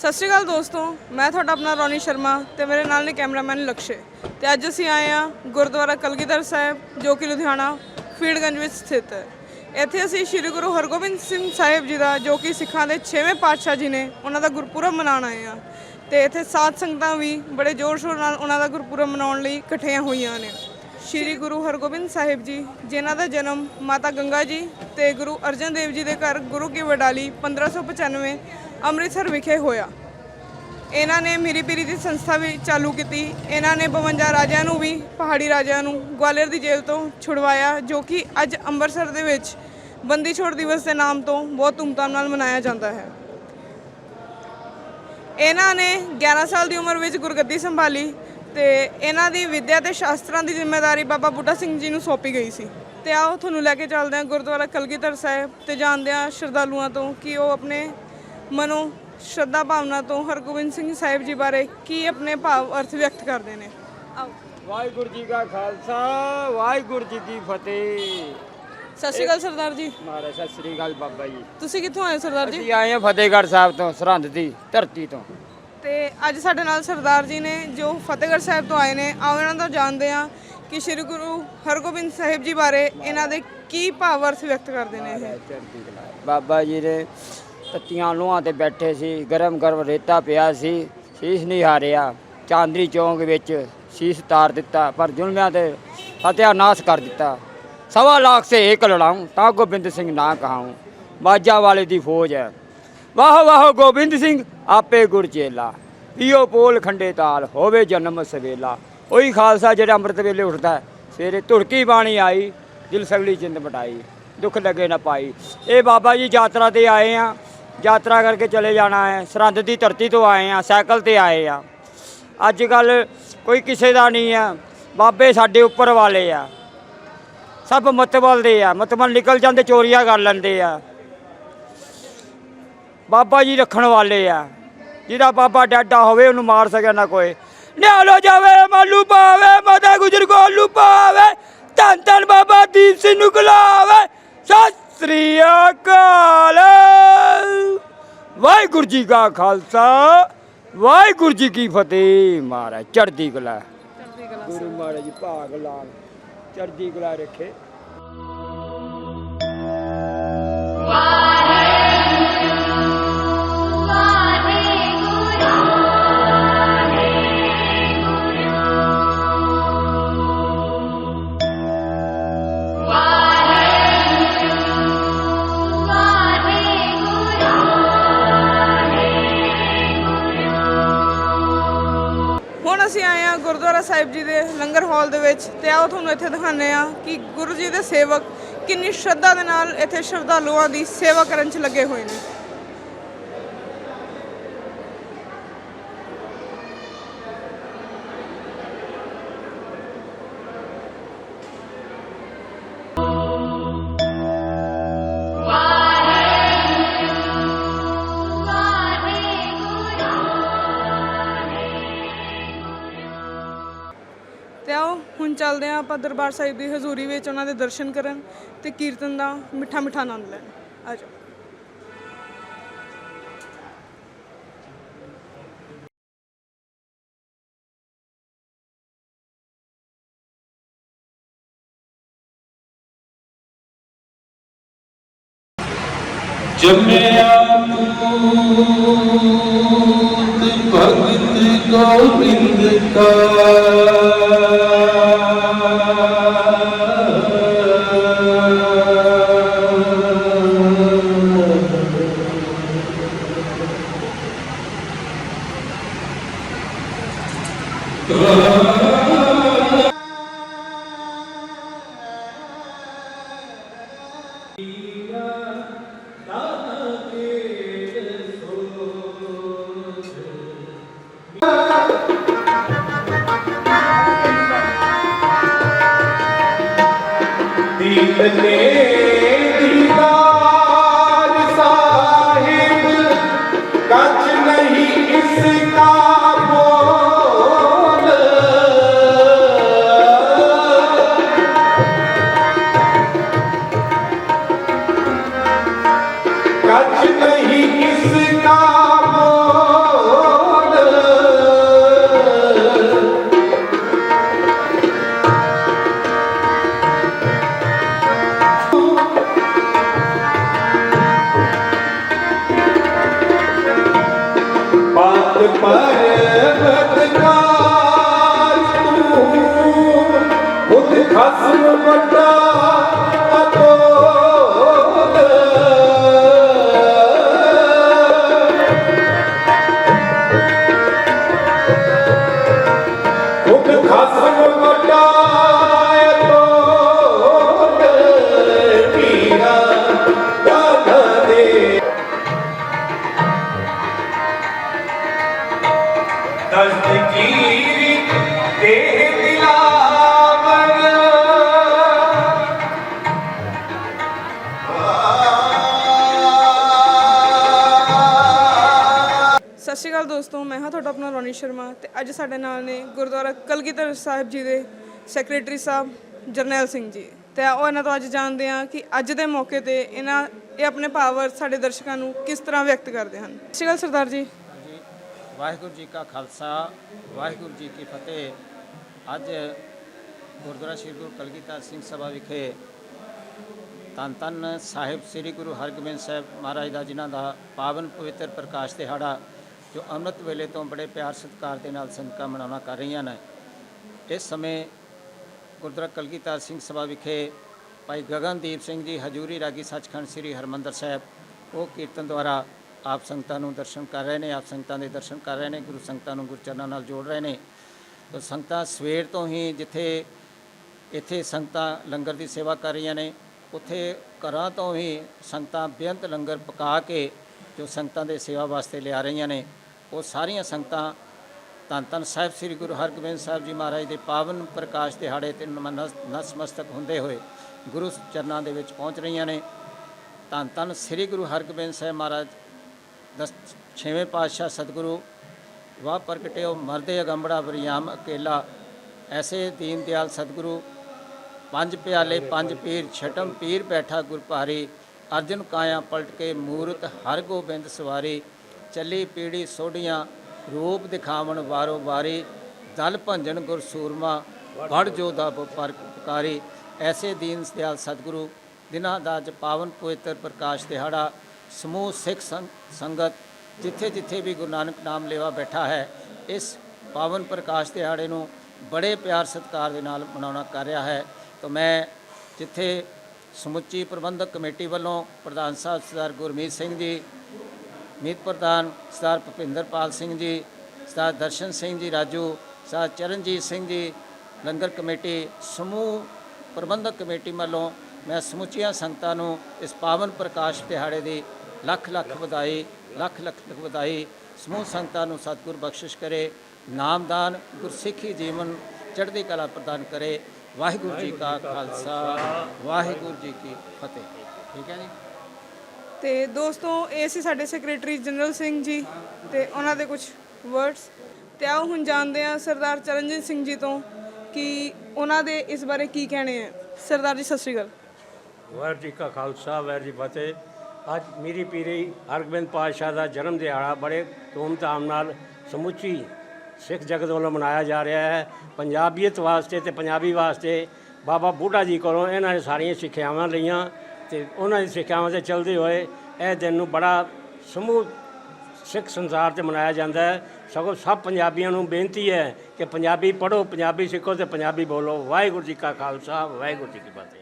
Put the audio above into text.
ਸਤਿ ਸ਼੍ਰੀ ਅਕਾਲ ਦੋਸਤੋ, ਮੈਂ ਤੁਹਾਡਾ ਆਪਣਾ ਰੋਨੀ ਸ਼ਰਮਾ ਤੇ ਮੇਰੇ ਨਾਲ ਨੇ ਕੈਮਰਾਮੈਨ ਲਕਸ਼ੇ ਤੇ ਅੱਜ ਅਸੀਂ ਆਏ ਹਾਂ ਗੁਰਦੁਆਰਾ ਕਲਗੀਧਰ ਸਾਹਿਬ, ਜੋ ਕਿ ਲੁਧਿਆਣਾ, ਫੀਲਡਗੰਜ ਵਿੱਚ ਸਥਿਤ ਹੈ। ਇੱਥੇ ਅਸੀਂ ਸ੍ਰੀ ਗੁਰੂ ਹਰਗੋਬਿੰਦ ਸਿੰਘ ਸਾਹਿਬ ਜੀ ਦਾ, ਜੋ ਕਿ ਸਿੱਖਾਂ ਦੇ 6ਵੇਂ ਪਾਤਸ਼ਾਹ ਜੀ ਨੇ, ਉਹਨਾਂ ਦਾ ਗੁਰਪੁਰਬ ਮਨਾਉਣ ਆਏ ਹਾਂ। ਤੇ ਇੱਥੇ ਸਾਧ ਸੰਗਤਾਂ ਵੀ ਬੜੇ ਜ਼ੋਰ ਸ਼ੋਰ ਨਾਲ ਉਹਨਾਂ ਦਾ ਗੁਰਪੁਰਬ ਮਨਾਉਣ ਲਈ ਇਕੱਠੀਆਂ ਹੋਈਆਂ ਨੇ। ਸ਼੍ਰੀ ਗੁਰੂ ਹਰਗੋਬਿੰਦ ਸਾਹਿਬ ਜੀ, ਜਿਨ੍ਹਾਂ ਦਾ ਜਨਮ ਮਾਤਾ ਗੰਗਾ ਜੀ ਤੇ ਗੁਰੂ ਅਰਜਨ ਦੇਵ ਜੀ ਦੇ ਘਰ ਗੁਰੂ ਕੀ ਵਡਾਲੀ 1595 ਅੰਮ੍ਰਿਤਸਰ ਵਿਖੇ ਹੋਇਆ। ਇਹਨਾਂ ਨੇ ਮੀਰੀ ਪੀਰੀ ਦੀ ਸੰਸਥਾ ਵੀ ਚਾਲੂ ਕੀਤੀ। ਇਹਨਾਂ ਨੇ 52 ਰਾਜਿਆਂ ਨੂੰ ਵੀ, ਪਹਾੜੀ ਰਾਜਿਆਂ ਨੂੰ ਗਵਾਲੀਅਰ ਦੀ ਜੇਲ੍ਹ ਤੋਂ ਛੁਡਵਾਇਆ, ਜੋ ਕਿ ਅੱਜ ਅੰਮ੍ਰਿਤਸਰ ਦੇ ਵਿੱਚ ਬੰਦੀ ਛੋੜ ਦਿਵਸ ਦੇ ਨਾਮ ਤੋਂ ਬਹੁਤ ਧੂਮਧਾਮ ਨਾਲ ਮਨਾਇਆ ਜਾਂਦਾ ਹੈ। ਇਹਨਾਂ ਨੇ 11 ਸਾਲ ਦੀ ਉਮਰ ਵਿੱਚ ਗੁਰਗੱਦੀ ਸੰਭਾਲੀ ਤੇ ਇਹਨਾਂ ਦੀ ਵਿੱਦਿਆ ਤੇ ਸ਼ਾਸਤਰਾਂ ਦੀ ਜ਼ਿੰਮੇਵਾਰੀ ਬਾਬਾ ਬੁੱਢਾ ਸਿੰਘ ਜੀ ਨੂੰ ਸੌਂਪੀ ਗਈ ਸੀ। ਤੇ ਆਓ ਤੁਹਾਨੂੰ ਲੈ ਕੇ ਚੱਲਦੇ ਹਾਂ ਗੁਰਦੁਆਰਾ ਕਲਗੀਧਰ ਸਾਹਿਬ ਤੇ ਜਾਣਦੇ ਹਾਂ ਸ਼ਰਧਾਲੂਆਂ ਤੋਂ ਕਿ ਉਹ ਆਪਣੇ ਮਨੋਂ ਸ਼ਰਧਾ ਭਾਵਨਾ ਤੋਂ ਹਰਗੋਬਿੰਦ ਸਿੰਘ ਸਾਹਿਬ ਜੀ ਬਾਰੇ ਕੀ ਆਪਣੇ ਭਾਵ ਅਰਥ ਵਿਅਕਤ ਕਰਦੇ ਨੇ? ਆਓ। ਵਾਹਿਗੁਰੂ ਜੀ ਕਾ ਖਾਲਸਾ ਵਾਹਿਗੁਰੂ ਜੀ ਕੀ ਫਤਿਹ। ਸਤਿ ਸ਼੍ਰੀ ਅਕਾਲ ਸਰਦਾਰ ਜੀ। ਮਹਾਰਾਜ ਸਤਿ ਸ੍ਰੀ ਅਕਾਲ ਬਾਬਾ ਜੀ। ਤੁਸੀਂ ਕਿੱਥੋਂ ਆਏ ਸਰਦਾਰ ਜੀ? ਅਸੀਂ ਆਏ ਹਾਂ ਫਤਿਹਗੜ੍ਹ ਸਾਹਿਬ ਤੋਂ ਸਰਹੰਦ ਦੀ ਧਰਤੀ ਤੋਂ। ਤੇ ਅੱਜ ਸਾਡੇ ਨਾਲ ਸਰਦਾਰ ਜੀ ਨੇ ਜੋ ਫਤਿਹਗੜ੍ਹ ਸਾਹਿਬ ਤੋਂ ਆਏ ਨੇ ਆਓ ਇਹਨਾਂ ਤੋਂ ਜਾਣਦੇ ਹਾਂ ਕਿ ਸ੍ਰੀ ਗੁਰੂ ਹਰਗੋਬਿੰਦ ਸਾਹਿਬ ਜੀ ਬਾਰੇ ਇਹਨਾਂ ਦੇ ਕੀ ਭਾਵ ਅਰਥ ਵਿਅਕਤ ਕਰਦੇ ਨੇ ਇਹ। ਬਾਬਾ ਜੀ ਦੇ ਤੱਤੀਆਂ ਲੂਹਾਂ ਤੇ ਬੈਠੇ ਸੀ, ਗਰਮ ਗਰਮ ਰੇਤਾ ਪਿਆ ਸੀ, ਸ਼ੀਸ਼ ਨਹੀਂ ਹਾਰਿਆ। ਚਾਂਦਨੀ ਚੌਂਕ ਵਿੱਚ ਸ਼ੀਸ਼ ਤਾਰ ਦਿੱਤਾ, ਪਰ ਜ਼ੁਲਮਾਂ ਤੇ ਸਤਿਆਨਾਸ਼ ਕਰ ਦਿੱਤਾ। ਸਵਾ ਲੱਖ ਸੇ ਏਕ ਲੜਾऊं ਤਾਂ ਗੋਬਿੰਦ ਸਿੰਘ ਨਾ ਕਹਾਉਂ। ਬਾਜਾ ਵਾਲੇ ਦੀ ਫੌਜ ਹੈ। ਵਾਹ ਵਾਹ, ਗੋਬਿੰਦ ਸਿੰਘ, ਆਪੇ ਗੁਰ ਚੇਲਾ। ਪੀਓ ਪੋਲ ਖੰਡੇ ਤਾਲ, ਹੋਵੇ ਜਨਮ ਸਵੇਲਾ। ਉਹੀ ਖਾਲਸਾ ਜਿਹੜਾ ਅੰਮ੍ਰਿਤ ਵੇਲੇ ਉੱਠਦਾ ਸਵੇਰੇ ਧੁੜਕੀ ਬਾਣੀ ਆਈ, ਦਿਲ ਸਗਲੀ ਜਿੰਦ ਮਟਾਈ। ਦੁੱਖ ਲੱਗੇ ਨਾ ਪਾਈ। ਇਹ ਬਾਬਾ ਜੀ ਯਾਤਰਾ ਤੇ ਆਏ ਆ। ਯਾਤਰਾ ਕਰਕੇ ਚਲੇ ਜਾਣਾ ਹੈ। ਸਰਹੰਦ ਦੀ ਧਰਤੀ ਤੋਂ ਆਏ ਆ ਸਾਈਕਲ ਤੇ ਆਏ ਆ ਅੱਜ ਕੱਲ ਕੋਈ ਕਿਸੇ ਦਾ ਨਹੀਂ ਆ ਬਾਬੇ ਸਾਡੇ ਉੱਪਰ ਵਾਲੇ ਆ। ਸਭ ਮਤਬਲ ਦੇ ਆ। ਮਤਵਲ ਨਿਕਲ ਜਾਂਦੇ, ਚੋਰੀਆਂ ਕਰ ਲੈਂਦੇ ਆ। ਬਾਬਾ ਜੀ ਰੱਖਣ ਵਾਲੇ ਆ। ਜਿਹਦਾ ਬਾਬਾ ਡਾਡਾ ਹੋਵੇ, ਉਹਨੂੰ ਮਾਰ ਸਕਿਆ ਨਾ ਕੋਈ। ਨਿਆਲੋ ਜਾਵੇ, ਮਾਲੂ ਪਾਵੇ, ਮਾਤਾ ਗੁਜਰ ਕੋਲੂ ਪਾਵੇ। ਧੰਨ ਧੰਨ ਬਾਬਾ ਦੀਪ ਸਿੰਘ ਨੂੰ ਗੁਲਾਵੇ ਸਤਿ ਸ੍ਰੀ ਅਕਾਲ। ਵਾਹਿਗੁਰੂ ਜੀ ਕਾ ਖਾਲਸਾ ਵਾਹਿਗੁਰੂ ਜੀ ਕੀ ਫਤਿਹ। ਮਹਾਰਾਜ ਚੜ੍ਹਦੀ ਕਲਾ। ਚੜ੍ਹਦੀ ਕਲਾ ਗੁਰੂ ਮਹਾਰਾਜ ਜੀ ਭਾਗ ਲਾਲ। ਚੜ੍ਹਦੀ ਕਲਾ ਰੱਖੇ। ਹੁਣ ਜੀ ਦੇ ਲੰਗਰ ਹਾਲ ਦੇ ਵਿੱਚ ਤੇ ਆਓ ਤੁਹਾਨੂੰ ਇੱਥੇ ਦਿਖਾਉਂਦੇ ਆ ਕਿ ਗੁਰੂ ਜੀ ਦੇ ਸੇਵਕ ਕਿੰਨੀ ਸ਼ਰਧਾ ਦੇ ਨਾਲ ਇੱਥੇ ਸ਼ਰਧਾਲੂਆਂ ਦੀ ਸੇਵਾ ਕਰਨ 'ਚ ਲੱਗੇ ਹੋਏ ਨੇ। ਚੱਲਦੇ ਹਾਂ ਆਪਾਂ ਦਰਬਾਰ ਸਾਹਿਬ ਦੀ ਹਜ਼ੂਰੀ ਵਿੱਚ ਉਹਨਾਂ ਦੇ ਦਰਸ਼ਨ ਕਰਨ ਤੇ ਕੀਰਤਨ ਦਾ ਮਿੱਠਾ ਮਿੱਠਾ ਆਨੰਦ ਲੈਣ। ਆ ਜਾਓ। ਜੰਮਿਆ ਮੂਤ ਭਗਤ ਗੋਬਿੰਦ ਕਾ। ਦੀਨ ਨੇ அப்பா ਸ਼੍ਰੀ ਅਕਾਲ ਦੋਸਤੋ, ਮੈਂ ਹਾਂ ਤੁਹਾਡਾ ਆਪਣਾ ਰੋਨੀ ਸ਼ਰਮਾ ਤੇ ਅੱਜ ਸਾਡੇ ਨਾਲ ਨੇ ਗੁਰਦੁਆਰਾ ਕਲਗੀਧਰ ਸਾਹਿਬ ਜੀ ਦੇ ਸੈਕਟਰੀ ਸਾਹਿਬ ਜਰਨੈਲ ਸਿੰਘ ਜੀ। ਤੇ ਉਹ ਇਹਨਾਂ ਤੋਂ ਅੱਜ ਜਾਣਦੇ ਹਾਂ ਕਿ ਅੱਜ ਦੇ ਮੌਕੇ ਤੇ ਇਹਨਾਂ, ਇਹ ਆਪਣੇ ਭਾਵਰ ਸਾਡੇ ਦਰਸ਼ਕਾਂ ਨੂੰ ਕਿਸ ਤਰ੍ਹਾਂ ਵਿਅਕਤ ਕਰਦੇ ਹਨ। ਸਤਿ ਸ਼੍ਰੀ ਅਕਾਲ ਸਰਦਾਰ ਜੀ ਜੀ। ਵਾਹਿਗੁਰੂ ਜੀ ਕਾ ਖਾਲਸਾ, ਵਾਹਿਗੁਰੂ ਜੀ ਕੀ ਫਤਿਹ। ਅੱਜ ਗੁਰਦੁਆਰਾ ਸ੍ਰੀ ਗੁਰੂ ਕਲਗੀਧਰ ਸਿੰਘ ਸਭਾ ਵਿਖੇ ਧੰਨ ਧੰਨ ਸਾਹਿਬ ਸ੍ਰੀ ਗੁਰੂ ਹਰਗੋਬਿੰਦ ਸਾਹਿਬ ਮਹਾਰਾਜ ਦਾ ਜਿਨ੍ਹਾਂ ਦਾ ਪਾਵਨ ਪਵਿੱਤਰ ਪ੍ਰਕਾਸ਼ ਦਿਹਾੜਾ ਜੋ ਅੰਮ੍ਰਿਤ ਵੇਲੇ ਤੋਂ ਬੜੇ ਪਿਆਰ ਸਤਿਕਾਰ ਦੇ ਨਾਲ ਸੰਗਤਾਂ ਮਨਾਉਣਾ ਕਰ ਰਹੀਆਂ ਨੇ। ਇਸ ਸਮੇਂ ਗੁਰਦੁਆਰਾ ਕਲਗੀਧਰ ਸਿੰਘ ਸਭਾ ਵਿਖੇ ਭਾਈ ਗਗਨਦੀਪ ਸਿੰਘ ਜੀ, ਹਜੂਰੀ ਰਾਗੀ ਸੱਚਖੰਡ ਸ੍ਰੀ ਹਰਮੰਦਰ ਸਾਹਿਬ, ਉਹ ਕੀਰਤਨ ਦੁਆਰਾ ਆਪ ਸੰਗਤਾਂ ਨੂੰ ਦਰਸ਼ਨ ਕਰ ਰਹੇ ਨੇ, ਆਪ ਸੰਗਤਾਂ ਦੇ ਦਰਸ਼ਨ ਕਰ ਰਹੇ ਨੇ, ਗੁਰੂ ਸੰਗਤਾਂ ਨੂੰ ਗੁਰਚਰਨਾਂ ਨਾਲ ਜੋੜ ਰਹੇ ਨੇ। ਤਾਂ ਸੰਗਤਾਂ ਸਵੇਰ ਤੋਂ ਹੀ ਜਿੱਥੇ ਇੱਥੇ ਸੰਗਤਾਂ ਲੰਗਰ ਦੀ ਸੇਵਾ ਕਰ ਰਹੀਆਂ ਨੇ, ਉੱਥੇ ਘਰਾਂ ਤੋਂ ਹੀ ਸੰਗਤਾਂ ਬੇਅੰਤ ਲੰਗਰ ਪਕਾ ਕੇ ਜੋ ਸੰਗਤਾਂ ਦੇ ਸੇਵਾ ਵਾਸਤੇ ਲਿਆ ਰਹੀਆਂ ਨੇ। ਉਹ ਸਾਰੀਆਂ ਸੰਗਤਾਂ ਧੰਨ ਧੰਨ ਸਾਹਿਬ ਸ੍ਰੀ ਗੁਰੂ ਹਰਗੋਬਿੰਦ ਸਾਹਿਬ ਜੀ ਮਹਾਰਾਜ ਦੇ ਪਾਵਨ ਪ੍ਰਕਾਸ਼ ਦਿਹਾੜੇ ਤੇ ਨਤਮਸਤਕ ਹੁੰਦੇ ਹੋਏ ਗੁਰੂ ਚਰਨਾਂ ਦੇ ਵਿੱਚ ਪਹੁੰਚ ਰਹੀਆਂ ਨੇ। ਧੰਨ ਧੰਨ ਸ੍ਰੀ ਗੁਰੂ ਹਰਗੋਬਿੰਦ ਸਾਹਿਬ ਮਹਾਰਾਜ, ਦਸ, ਛੇਵੇਂ ਪਾਤਸ਼ਾਹ ਸਤਿਗੁਰੂ, ਵਾਹ ਪ੍ਰਗਟਿਓ, ਮਰਦੇ ਅਗੰਬੜਾ ਵਰਿਆਮ ਅਕੇਲਾ, ਐਸੇ ਦੀਨ ਦਿਆਲ ਸਤਿਗੁਰੂ, ਪੰਜ ਪਿਆਲੇ, ਪੰਜ ਪੀਰ, ਛਟਮ ਪੀਰ ਬੈਠਾ ਗੁਰਪਾਰੀ ਅਰਜਨ ਕਾਇਆ ਪਲਟ ਕੇ ਮੂਰਤ ਹਰ ਗੋਬਿੰਦ ਸਵਾਰੀ ਚੱਲੀ ਪੀੜੀ ਸੋਢੀਆਂ ਰੂਪ ਦਿਖਾਵਣ ਵਾਰੋ ਵਾਰੀ, ਦਲ ਭੰਜਨ ਗੁਰ ਸੂਰਮਾ, ਵੜ ਜੋਦਾ ਪਰ, ਪੁਕਾਰੀ। ਐਸੇ ਦੀਨ ਦਿਆਲ ਸਤਿਗੁਰੂ, ਦਿਨਾਂ ਦਾ ਅੱਜ ਪਾਵਨ ਪਵਿੱਤਰ ਪ੍ਰਕਾਸ਼ ਦਿਹਾੜਾ, ਸਮੂਹ ਸਿੱਖ ਸੰਗਤ, ਜਿੱਥੇ ਜਿੱਥੇ ਵੀ ਗੁਰੂ ਨਾਨਕ ਨਾਮ ਲੇਵਾ ਬੈਠਾ ਹੈ, ਇਸ ਪਾਵਨ ਪ੍ਰਕਾਸ਼ ਦਿਹਾੜੇ ਨੂੰ ਬੜੇ ਪਿਆਰ ਸਤਿਕਾਰ ਦੇ ਨਾਲ ਮਨਾਉਣਾ ਕਰ ਰਿਹਾ ਹੈ। ਤਾਂ ਮੈਂ ਜਿੱਥੇ ਸਮੁੱਚੀ ਪ੍ਰਬੰਧਕ ਕਮੇਟੀ ਵੱਲੋਂ ਪ੍ਰਧਾਨ ਸਾਹਿਬ ਸਰਦਾਰ ਗੁਰਮੀਤ ਸਿੰਘ ਜੀ ਮੀਤ ਪ੍ਰਧਾਨ ਸਰਦਾਰ ਭੁਪਿੰਦਰਪਾਲ ਸਿੰਘ ਜੀ ਸਰਦਾਰ ਦਰਸ਼ਨ ਸਿੰਘ ਜੀ ਰਾਜੂ ਸਰਦਾਰ ਚਰਨਜੀਤ ਸਿੰਘ ਜੀ, ਲੰਗਰ ਕਮੇਟੀ, ਸਮੂਹ ਪ੍ਰਬੰਧਕ ਕਮੇਟੀ ਵੱਲੋਂ ਮੈਂ ਸਮੁੱਚੀਆਂ ਸੰਗਤਾਂ ਨੂੰ ਇਸ ਪਾਵਨ ਪ੍ਰਕਾਸ਼ ਦਿਹਾੜੇ ਦੀ ਲੱਖ ਲੱਖ ਵਧਾਈ, ਲੱਖ ਲੱਖ ਵਧਾਈ, ਸਮੂਹ ਸੰਗਤਾਂ ਨੂੰ ਸਤਿਗੁਰ ਬਖਸ਼ਿਸ਼ ਕਰੇ, ਨਾਮਦਾਨ ਗੁਰਸਿੱਖੀ ਜੀਵਨ ਚੜ੍ਹਦੀ ਕਲਾ ਪ੍ਰਦਾਨ ਕਰੇ। ਵਾਹਿਗੁਰੂ ਜੀ ਕਾ ਖਾਲਸਾ, ਵਾਹਿਗੁਰੂ ਜੀ ਕੀ ਫਤਿਹ। ਠੀਕ ਹੈ ਜੀ? ਤੇ ਦੋਸਤੋ, ਇਹ ਸੀ ਸਾਡੇ ਸੈਕਟਰੀ ਜਨਰਲ ਸਿੰਘ ਜੀ ਤੇ ਉਹਨਾਂ ਦੇ ਕੁਝ ਵਰਡਸ ਤੇ ਆਓ ਹੁਣ ਜਾਣਦੇ ਹਾਂ ਸਰਦਾਰ ਚਰਨਜੀਤ ਸਿੰਘ ਜੀ ਤੋਂ ਕਿ ਉਹਨਾਂ ਦੇ ਇਸ ਬਾਰੇ ਕੀ ਕਹਿਣੇ ਆ ਸਰਦਾਰ ਜੀ, ਸਤਿ ਸ਼੍ਰੀ ਅਕਾਲ। ਵਾਹਿਗੁਰੂ ਜੀ ਕਾ ਖਾਲਸਾ, ਵਾਹਿਗੁਰੂ ਜੀ ਫਤਿਹ। ਅੱਜ ਮੇਰੀ ਪੀਰੀ ਹਰਗੋਬਿੰਦ ਪਾਤਸ਼ਾਹ ਦਾ ਜਨਮ ਦਿਹਾੜਾ ਬੜੇ ਧੂਮਧਾਮ ਨਾਲ ਸਮੁੱਚੀ ਸਿੱਖ ਜਗਤ ਵੱਲੋਂ ਮਨਾਇਆ ਜਾ ਰਿਹਾ ਹੈ। ਪੰਜਾਬੀਅਤ ਵਾਸਤੇ ਤੇ ਪੰਜਾਬੀ ਵਾਸਤੇ ਬਾਬਾ ਬੁੱਢਾ ਜੀ ਕੋਲੋਂ ਇਹਨਾਂ ਨੇ ਸਾਰੀਆਂ ਸਿੱਖਿਆਵਾਂ ਲਈਆਂ। ਤੇ ਉਹਨਾਂ ਦੀ ਸਿੱਖਿਆਵਾਂ ਤੇ ਚੱਲਦੇ ਹੋਏ ਇਹ ਦਿਨ ਨੂੰ ਬੜਾ ਸਮੂਹ ਸਿੱਖ ਸੰਸਾਰ 'ਚ ਮਨਾਇਆ ਜਾਂਦਾ ਹੈ। ਸਗੋਂ ਸਭ ਪੰਜਾਬੀਆਂ ਨੂੰ ਬੇਨਤੀ ਹੈ ਕਿ ਪੰਜਾਬੀ ਪੜ੍ਹੋ, ਪੰਜਾਬੀ ਸਿੱਖੋ ਤੇ ਪੰਜਾਬੀ ਬੋਲੋ। ਵਾਹਿਗੁਰੂ ਜੀ ਕਾ ਖਾਲਸਾ, ਵਾਹਿਗੁਰੂ ਜੀ ਕੀ ਫਤਿਹ।